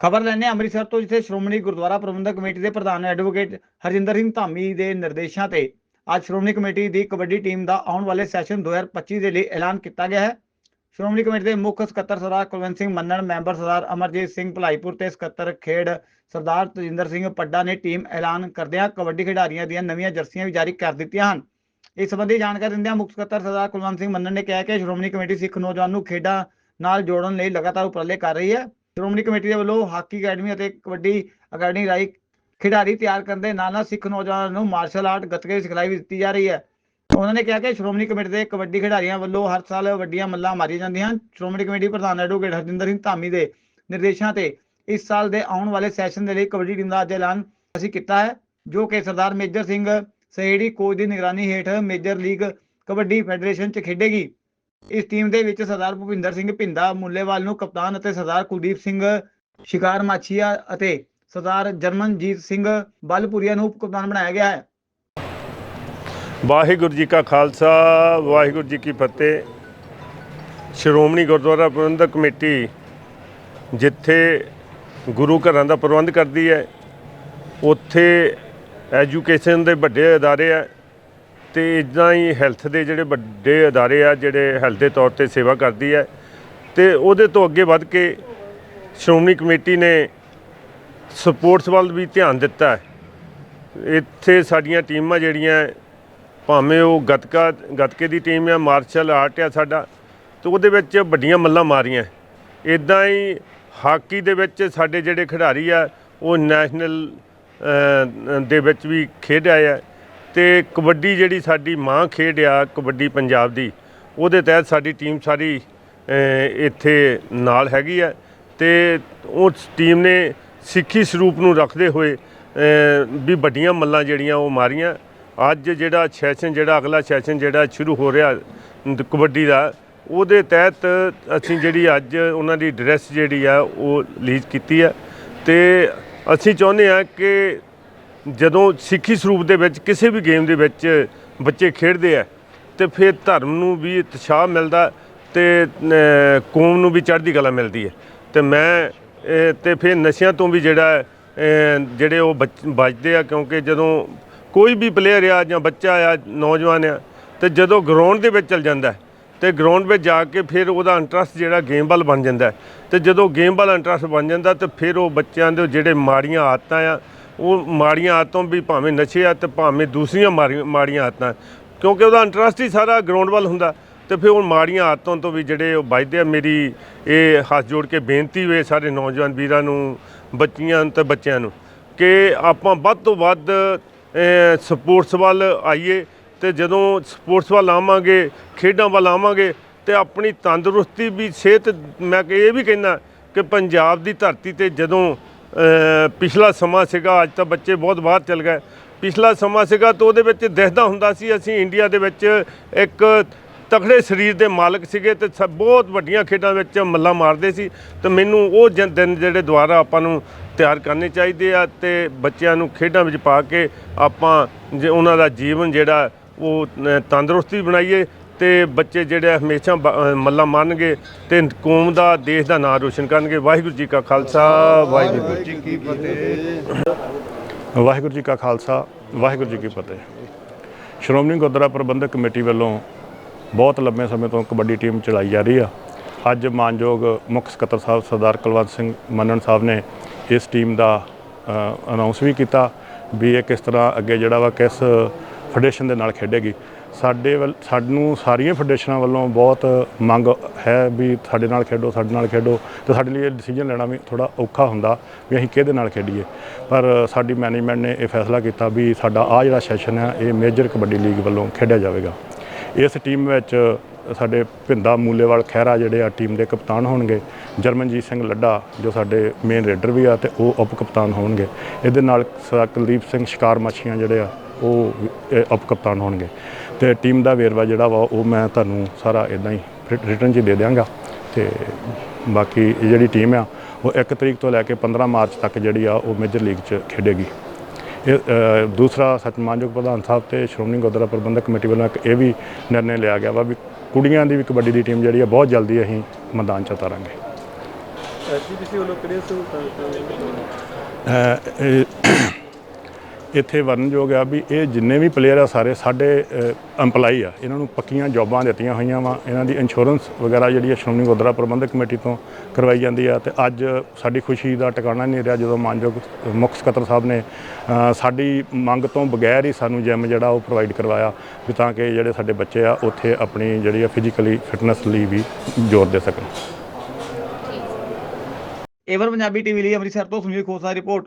ਖਬਰ ਲੈਣੇ ਅੰਮ੍ਰਿਤਸਰ ਤੋਂ ਜਿੱਥੇ ਸ਼੍ਰੋਮਣੀ ਗੁਰਦੁਆਰਾ ਪ੍ਰਬੰਧਕ ਕਮੇਟੀ ਦੇ ਪ੍ਰਧਾਨ ਐਡਵੋਕੇਟ ਹਰਜਿੰਦਰ ਸਿੰਘ ਧਾਮੀ ਦੇ ਨਿਰਦੇਸ਼ਾਂ ਤੇ ਅੱਜ ਸ਼੍ਰੋਮਣੀ ਕਮੇਟੀ ਦੀ ਕਬੱਡੀ ਟੀਮ ਦਾ ਆਉਣ ਵਾਲੇ ਸੈਸ਼ਨ 2025 ਦੇ ਲਈ ਐਲਾਨ ਕੀਤਾ ਗਿਆ ਹੈ। ਸ਼੍ਰੋਮਣੀ ਕਮੇਟੀ ਦੇ ਮੁੱਖ ਸਕੱਤਰ ਸਰਦਾਰ ਕੁਲਵੰਤ ਸਿੰਘ ਮੰਨਣ, ਮੈਂਬਰ ਸਰਦਾਰ ਅਮਰਜੀਤ ਸਿੰਘ ਭਲਾਈਪੁਰ ਤੇ ਸਕੱਤਰ ਖੇਡ ਸਰਦਾਰ ਤਜਿੰਦਰ ਸਿੰਘ ਪੱਡਾ ਨੇ ਟੀਮ ਐਲਾਨ ਕਰਦਿਆਂ ਕਬੱਡੀ ਖਿਡਾਰੀਆਂ ਦੀਆਂ ਨਵੀਆਂ ਜਰਸੀਆਂ ਵੀ ਜਾਰੀ ਕਰ ਦਿੱਤੀਆਂ ਹਨ। ਇਸ ਸੰਬੰਧੀ ਜਾਣਕਾਰੀ ਦਿੰਦਿਆਂ ਮੁੱਖ ਸਕੱਤਰ ਸਰਦਾਰ ਕੁਲਵੰਤ ਸਿੰਘ ਮੰਨਣ ਨੇ ਕਿਹਾ ਕਿ ਸ਼੍ਰੋਮਣੀ ਕਮੇਟੀ ਸਿੱਖ ਨੌਜਵਾਨ ਨੂੰ ਖੇਡਾਂ ਨਾਲ ਜੋੜਨ ਲਈ ਲਗਾਤਾਰ ਉਪਰਾਲੇ ਕਰ ਰਹੀ ਹੈ। ਸ਼੍ਰੋਮਣੀ ਕਮੇਟੀ ਦੇ ਵੱਲੋਂ ਹਾਕੀ ਅਕੈਡਮੀ ਅਤੇ ਕਬੱਡੀ ਅਕੈਡਮੀ ਰਾਈ ਖਿਡਾਰੀ ਤਿਆਰ ਕਰਨ ਦੇ ਨਾਲ ਨਾਲ ਸਿੱਖ ਨੌਜਵਾਨਾਂ ਨੂੰ ਮਾਰਸ਼ਲ ਆਰਟ, ਗੱਤਕੇ ਦੀ ਸਿਖਲਾਈ ਵੀ ਦਿੱਤੀ ਜਾ ਰਹੀ ਹੈ। ਉਹਨਾਂ ਨੇ ਕਿਹਾ ਕਿ ਸ਼੍ਰੋਮਣੀ ਕਮੇਟੀ ਦੇ ਕਬੱਡੀ ਖਿਡਾਰੀਆਂ ਵੱਲੋਂ ਹਰ ਸਾਲ ਵੱਡੀਆਂ ਮੱਲਾਂ ਮਾਰੀਆਂ ਜਾਂਦੀਆਂ ਹਨ। ਸ਼੍ਰੋਮਣੀ ਕਮੇਟੀ ਪ੍ਰਧਾਨ ਐਡਵੋਕੇਟ ਹਰਜਿੰਦਰ ਸਿੰਘ ਧਾਮੀ ਦੇ ਨਿਰਦੇਸ਼ਾਂ ਤੇ ਇਸ ਸਾਲ ਦੇ ਆਉਣ ਵਾਲੇ ਸੈਸ਼ਨ ਦੇ ਲਈ ਕਬੱਡੀ ਟੀਮ ਦਾ ਅੱਜ ਐਲਾਨ ਅਸੀਂ ਕੀਤਾ ਹੈ, ਜੋ ਕਿ ਸਰਦਾਰ ਮੇਜਰ ਸਿੰਘ ਸਹੇੜੀ ਕੋਚ ਦੀ ਨਿਗਰਾਨੀ ਹੇਠ ਮੇਜਰ ਲੀਗ ਕਬੱਡੀ ਫੈਡਰੇਸ਼ਨ 'ਚ ਖੇਡੇਗੀ। ਇਸ ਟੀਮ ਦੇ ਵਿੱਚ ਸਰਦਾਰ ਭੁਪਿੰਦਰ ਸਿੰਘ ਭਿੰਦਾ, ਮੁੱਲੇਵਾਲ ਨੂੰ ਕਪਤਾਨ ਅਤੇ ਸਰਦਾਰ ਕੁਲਦੀਪ ਸਿੰਘ ਸ਼ਿਕਾਰ ਮਾਛੀਆ ਅਤੇ ਸਰਦਾਰ ਜਰਮਨਜੀਤ ਸਿੰਘ ਬਲਪੁਰੀਆ ਨੂੰ ਉਪ ਕਪਤਾਨ ਬਣਾਇਆ ਗਿਆ ਹੈ। ਵਾਹਿਗੁਰੂ ਜੀ ਕਾ ਖਾਲਸਾ, ਵਾਹਿਗੁਰੂ ਜੀ ਕੀ ਫਤਿਹ। ਸ਼੍ਰੋਮਣੀ ਗੁਰਦੁਆਰਾ ਪ੍ਰਬੰਧਕ ਕਮੇਟੀ ਜਿੱਥੇ ਗੁਰੂ ਘਰਾਂ ਦਾ ਪ੍ਰਬੰਧ ਕਰਦੀ ਹੈ, ਉੱਥੇ ਐਜੂਕੇਸ਼ਨ ਦੇ ਵੱਡੇ ਅਦਾਰੇ ਆ। ਤੇ ਇਦਾਂ ਹੀ ਹੈਲਥ ਦੇ ਜਿਹੜੇ ਵੱਡੇ ਅਦਾਰੇ ਆ, ਜਿਹੜੇ ਹੈਲਥ ਦੇ ਤੌਰ ਤੇ ਸੇਵਾ ਕਰਦੀ ਹੈ ਤੇ ਉਹਦੇ ਤੋਂ ਅੱਗੇ ਵੱਧ ਕੇ ਸ਼੍ਰੋਮਣੀ ਕਮੇਟੀ ਨੇ ਸਪੋਰਟਸ ਵੱਲ ਵੀ ਧਿਆਨ ਦਿੱਤਾ ਹੈ। ਇੱਥੇ ਸਾਡੀਆਂ ਟੀਮਾਂ ਜਿਹੜੀਆਂ ਭਾਵੇਂ ਉਹ ਗੱਤਕਾ, ਗੱਤਕੇ ਦੀ ਟੀਮ ਆ ਮਾਰਸ਼ਲ ਆਰਟ ਆ ਸਾਡਾ, ਤੇ ਉਹਦੇ ਵਿੱਚ ਵੱਡੀਆਂ ਮੱਲਾਂ ਮਾਰੀਆਂ ਇਦਾਂ ਹੀ ਹਾਕੀ ਦੇ ਵਿੱਚ ਸਾਡੇ ਜਿਹੜੇ ਖਿਡਾਰੀ ਆ, ਉਹ ਨੈਸ਼ਨਲ ਦੇ ਵਿੱਚ ਵੀ ਖੇਡ ਆਏ ਤੇ ਕਬੱਡੀ ਜਿਹੜੀ ਸਾਡੀ ਮਾਂ ਖੇਡ ਆ ਕਬੱਡੀ ਪੰਜਾਬ ਦੀ, ਉਹਦੇ ਤਹਿਤ ਸਾਡੀ ਟੀਮ ਸਾਰੀ ਇੱਥੇ ਨਾਲ ਹੈਗੀ ਆ ਤੇ ਉਸ ਟੀਮ ਨੇ ਸਿੱਖੀ ਸਰੂਪ ਨੂੰ ਰੱਖਦੇ ਹੋਏ ਵੀ ਵੱਡੀਆਂ ਮੱਲਾਂ ਜਿਹੜੀਆਂ ਉਹ ਮਾਰੀਆਂ। ਅੱਜ ਜਿਹੜਾ ਸੈਸ਼ਨ ਜਿਹੜਾ ਅਗਲਾ ਸੈਸ਼ਨ ਜਿਹੜਾ ਸ਼ੁਰੂ ਹੋ ਰਿਹਾ ਕਬੱਡੀ ਦਾ, ਉਹਦੇ ਤਹਿਤ ਅਸੀਂ ਜਿਹੜੀ ਅੱਜ ਉਹਨਾਂ ਦੀ ਡਰੈਸ ਜਿਹੜੀ ਆ ਉਹ ਰਿਲੀਜ਼ ਕੀਤੀ ਹੈ ਤੇ ਅਸੀਂ ਚਾਹੁੰਦੇ ਆ ਕਿ ਜਦੋਂ ਸਿੱਖੀ ਸਰੂਪ ਦੇ ਵਿੱਚ ਕਿਸੇ ਵੀ ਗੇਮ ਦੇ ਵਿੱਚ ਬੱਚੇ ਖੇਡਦੇ ਆ ਤੇ ਫਿਰ ਧਰਮ ਨੂੰ ਵੀ ਉਤਸ਼ਾਹ ਮਿਲਦਾ ਤੇ ਕੌਮ ਨੂੰ ਵੀ ਚੜ੍ਹਦੀ ਕਲਾ ਮਿਲਦੀ ਹੈ ਤੇ ਮੈਂ ਅ, ਤੇ ਫਿਰ ਨਸ਼ਿਆਂ ਤੋਂ ਵੀ ਜਿਹੜਾ ਜਿਹੜੇ ਉਹ ਬਚ- ਬਚਦੇ ਆ ਕਿਉਂਕਿ ਜਦੋਂ ਕੋਈ ਵੀ ਪਲੇਅਰ ਆ ਜਾਂ ਬੱਚਾ ਆ ਨੌਜਵਾਨ ਆ ਤੇ ਜਦੋਂ ਗਰਾਊਂਡ ਦੇ ਵਿੱਚ ਚਲ ਜਾਂਦਾ ਹੈ, ਤੇ ਗਰਾਊਂਡ ਵਿੱਚ ਜਾ ਕੇ ਫਿਰ ਉਹਦਾ ਇੰਟਰਸਟ ਜਿਹੜਾ ਗੇਮ ਵੱਲ ਬਣ ਜਾਂਦਾ ਹੈ। ਤੇ ਜਦੋਂ ਗੇਮ ਵੱਲ ਇੰਟਰਸਟ ਬਣ ਜਾਂਦਾ ਤੇ ਫਿਰ ਉਹ ਬੱਚਿਆਂ ਦੇ ਜਿਹੜੇ ਮਾੜੀਆਂ ਆਦਤਾਂ ਆ ਉਹ ਮਾੜੀਆਂ ਆਦਤਾਂ ਵੀ ਭਾਵੇਂ ਨਸ਼ੇ ਆ ਤੇ ਭਾਵੇਂ ਦੂਸਰੀਆਂ ਮਾੜੀ- ਮਾੜੀਆਂ ਆਦਤਾਂ। ਕਿਉਂਕਿ ਉਹਦਾ ਇੰਟਰਸਟ ਹੀ ਸਾਰਾ ਗਰਾਊਂਡ ਵੱਲ ਹੁੰਦਾ। ਤੇ ਫਿਰ ਉਹ ਮਾੜੀਆਂ ਆਦਤਾਂ ਤੋਂ ਵੀ ਜਿਹੜੇ ਉਹ ਬਚਦੇ ਆ, ਮੇਰੀ ਇਹ ਹੱਥ ਜੋੜ ਕੇ ਬੇਨਤੀ ਹੋਏ ਸਾਰੇ ਨੌਜਵਾਨ ਵੀਰਾਂ ਨੂੰ, ਬੱਚੀਆਂ ਤੇ ਬੱਚਿਆਂ ਨੂੰ ਕਿ ਆਪਾਂ ਵੱਧ ਤੋਂ ਵੱਧ ਸਪੋਰਟਸ ਵੱਲ ਆਈਏ ਤੇ ਜਦੋਂ ਸਪੋਰਟਸ ਵੱਲ ਆਵਾਂਗੇ, ਖੇਡਾਂ ਵੱਲ ਆਵਾਂਗੇ ਤੇ ਆਪਣੀ ਤੰਦਰੁਸਤੀ ਵੀ, ਸਿਹਤ, ਮੈਂ ਇਹ ਵੀ ਕਹਿੰਦਾ ਕਿ ਪੰਜਾਬ ਦੀ ਧਰਤੀ ਤੇ ਜਦੋਂ ਪਿਛਲਾ ਸਮਾਂ ਸੀਗਾ, ਅੱਜ ਤਾਂ ਬੱਚੇ ਬਹੁਤ ਬਾਹਰ ਚਲ ਗਏ। ਪਿਛਲਾ ਸਮਾਂ ਸੀਗਾ ਤਾਂ ਉਹਦੇ ਵਿੱਚ ਦਿਖਦਾ ਹੁੰਦਾ ਸੀ, ਅਸੀਂ ਇੰਡੀਆ ਦੇ ਵਿੱਚ ਇੱਕ ਤਕੜੇ ਸਰੀਰ ਦੇ ਮਾਲਕ ਸੀਗੇ ਤੇ ਸ- ਬਹੁਤ ਵੱਡੀਆਂ ਖੇਡਾਂ ਵਿੱਚ ਮੱਲਾ ਮਾਰਦੇ ਸੀ। ਤੇ ਮੈਨੂੰ ਉਹ ਜਨ- ਦਿਨ ਜਿਹੜੇ ਦੁਆਰਾ ਆਪਾਂ ਨੂੰ ਤਿਆਰ ਕਰਨੇ ਚਾਹੀਦੇ ਆ ਤੇ ਬੱਚਿਆਂ ਨੂੰ ਖੇਡਾਂ ਵਿੱਚ ਪਾ ਕੇ ਆਪਾਂ ਜੇ ਉਹਨਾਂ ਦਾ ਜੀਵਨ ਜਿਹੜਾ ਉਹ ਤੰਦਰੁਸਤੀ ਬਣਾਈਏ ਤੇ ਬੱਚੇ ਜਿਹੜੇ ਆ ਹਮੇਸ਼ਾ ਬ- ਅ, ਮੱਲਾ ਮਾਰਨਗੇ ਤੇ ਕੌਮ ਦਾ ਦੇਸ਼ ਦਾ ਨਾਮ ਰੋਸ਼ਨ ਕਰਨਗੇ। ਵਾਹਿਗੁਰੂ ਜੀ ਕਾ ਖਾਲਸਾ ਵਾਹਿਗੁਰੂ ਜੀ ਕੀ ਫਤਿਹ। ਵਾਹਿਗੁਰੂ ਜੀ ਕਾ ਖਾਲਸਾ ਵਾਹਿਗੁਰੂ ਜੀ ਕੀ ਫਤਿਹ। ਸ਼੍ਰੋਮਣੀ ਗੁਰਦੁਆਰਾ ਪ੍ਰਬੰਧਕ ਕਮੇਟੀ ਵੱਲੋਂ ਬਹੁਤ ਲੰਬੇ ਸਮੇਂ ਤੋਂ ਕਬੱਡੀ ਟੀਮ ਚਲਾਈ ਜਾ ਰਹੀ ਆ। ਅੱਜ ਮਾਨਯੋਗ ਮੁੱਖ ਸਕੱਤਰ ਸਾਹਿਬ ਸਰਦਾਰ ਕੁਲਵੰਤ ਸਿੰਘ ਮੰਨਣ ਸਾਹਿਬ ਨੇ ਇਸ ਟੀਮ ਦਾ ਅਨਾਉਂਸ ਵੀ ਕੀਤਾ ਵੀ ਇਹ ਕਿਸ ਤਰ੍ਹਾਂ ਅੱਗੇ ਜਿਹੜਾ ਵਾ ਕਿਸ ਫੈਡਰੇਸ਼ਨ ਦੇ ਨਾਲ ਖੇਡੇਗੀ। ਸਾਡੇ ਵੱਲ ਸਾਨੂੰ ਸਾਰੀਆਂ ਫੈਡਰੇਸ਼ਨਾਂ ਵੱਲੋਂ ਬਹੁਤ ਮੰਗ ਹੈ ਵੀ ਸਾਡੇ ਨਾਲ ਖੇਡੋ, ਸਾਡੇ ਨਾਲ ਖੇਡੋ ਤੇ ਸਾਡੇ ਲਈ ਇਹ ਡਿਸੀਜਨ ਲੈਣਾ ਵੀ ਥੋੜਾ ਔਖਾ ਹੁੰਦਾ ਵੀ ਅਸੀਂ ਕਿਹਦੇ ਨਾਲ ਖੇਡੀਏ। ਪਰ ਸਾਡੀ ਮੈਨੇਜਮੈਂਟ ਨੇ ਇਹ ਫੈਸਲਾ ਕੀਤਾ ਵੀ ਸਾਡਾ ਆ ਜਿਹੜਾ ਸੈਸ਼ਨ ਹੈ ਇਹ ਮੇਜਰ ਕਬੱਡੀ ਲੀਗ ਵੱਲੋਂ ਖੇਡਿਆ ਜਾਵੇਗਾ। ਇਸ ਟੀਮ ਵਿੱਚ ਸਾਡੇ ਭਿੰਦਾ ਮੂਲੇਵਾਲ ਖਹਿਰਾ ਜਿਹੜੇ ਆ ਟੀਮ ਦੇ ਕਪਤਾਨ ਹੋਣਗੇ। ਜਰਮਨਜੀਤ ਸਿੰਘ ਲੱਡਾ, ਜੋ ਸਾਡੇ ਮੇਨ ਰੇਡਰ ਵੀ ਆ ਤੇ ਉਹ ਉਪ ਕਪਤਾਨ ਹੋਣਗੇ। ਇਹਦੇ ਨਾਲ ਕੁਲਦੀਪ ਸਿੰਘ ਸ਼ਿਕਾਰ ਮੱਛੀਆਂ ਜਿਹੜੇ ਆ ਉਹ ਵੀ, ਅ, ਉਪ ਕਪਤਾਨ ਹੋਣਗੇ। ਤੇ ਟੀਮ ਦਾ ਵੇਰਵਾ ਜਿਹੜਾ ਵਾ ਉਹ ਮੈਂ ਤੁਹਾਨੂੰ ਸਾਰਾ ਇਦਾਂ ਹੀ ਰਿਟਰਨ 'ਚ ਦੇ ਦਿਆਂਗਾ। ਤੇ ਬਾਕੀ ਇਹ ਜਿਹੜੀ ਟੀਮ ਆ ਉਹ 1 ਤਰੀਕ ਤੋਂ ਲੈ ਕੇ 15 ਮਾਰਚ ਤੱਕ ਜਿਹੜੀ ਆ ਉਹ ਮੇਜਰ ਲੀਗ 'ਚ ਖੇਡੇਗੀ। ਇਹ ਦੂਸਰਾ ਸਤਿਮਾਨਯੋਗ ਪ੍ਰਧਾਨ ਸਾਹਿਬ ਤੇ ਸ਼੍ਰੋਮਣੀ ਗੁਰਦੁਆਰਾ ਪ੍ਰਬੰਧਕ ਕਮੇਟੀ ਵੱਲੋਂ ਇੱਕ ਇਹ ਵੀ ਨਿਰਣੇ ਲਿਆ ਗਿਆ ਵਾ ਵੀ ਕੁੜੀਆਂ ਦੀ ਵੀ ਕਬੱਡੀ ਦੀ ਟੀਮ ਜਿਹੜੀ ਆ ਬਹੁਤ ਜਲਦੀ ਅਸੀਂ ਮੈਦਾਨ 'ਚ ਉਤਾਰਾਂਗੇ। ਐਸਜੀਪੀਸੀ ਵੱਲੋਂ ਕਿਹੜੀਆਂ ਸਹੂਲਤਾਂ ਦਿੱਤੀਆਂ ਇੱਥੇ ਵਰਨਯੋਗ ਆ ਵੀ ਇਹ ਜਿੰਨੇ ਵੀ ਪਲੇਅਰ ਆ ਸਾਰੇ ਸਾਡੇ EMPLOYE ਆ। ਇਹਨਾਂ ਨੂੰ ਪੱਕੀਆਂ ਜੌਬਾਂ ਦਿੱਤੀਆਂ ਹੋਈਆਂ ਵਾ। ਇਹਨਾਂ ਦੀ ਇੰਸ਼ੋਰੈਂਸ ਵਗੈਰਾ ਜਿਹੜੀ ਆ ਸ਼੍ਰੋਮਣੀ ਗੁਰਦੁਆਰਾ ਪ੍ਰਬੰਧਕ ਕਮੇਟੀ ਤੋਂ ਕਰਵਾਈ ਜਾਂਦੀ ਆ। ਤੇ ਅੱਜ ਸਾਡੀ ਖੁਸ਼ੀ ਦਾ ਟਿਕਾਣਾ ਨਹੀਂ ਰਿਹਾ ਜਦੋਂ ਮਾਨਯੋਗ ਮੁੱਖ ਸਕੱਤਰ ਸਾਹਿਬ ਨੇ ਸਾਡੀ ਮੰਗ ਤੋਂ ਬਗੈਰ ਹੀ ਸਾਨੂੰ ਜਿਮ ਜਿਹੜਾ ਉਹ ਪ੍ਰੋਵਾਈਡ ਕਰਵਾਇਆ ਵੀ ਤਾਂ ਕਿ ਜਿਹੜੇ ਸਾਡੇ ਬੱਚੇ ਆ ਉੱਥੇ ਆਪਣੀ ਜਿਹੜੀ ਆ ਫਿਜ਼ੀਕਲੀ ਫਿਟਨੈਸ ਲਈ ਵੀ ਜ਼ੋਰ ਦੇ ਸਕਣ। ਏਵਨ ਪੰਜਾਬੀ ਟੀਵੀ ਲਈ ਅੰਮ੍ਰਿਤਸਰ ਤੋਂ ਸੁਨੀਲ ਖੋਸਾ ਦੀ ਰਿਪੋਰਟ।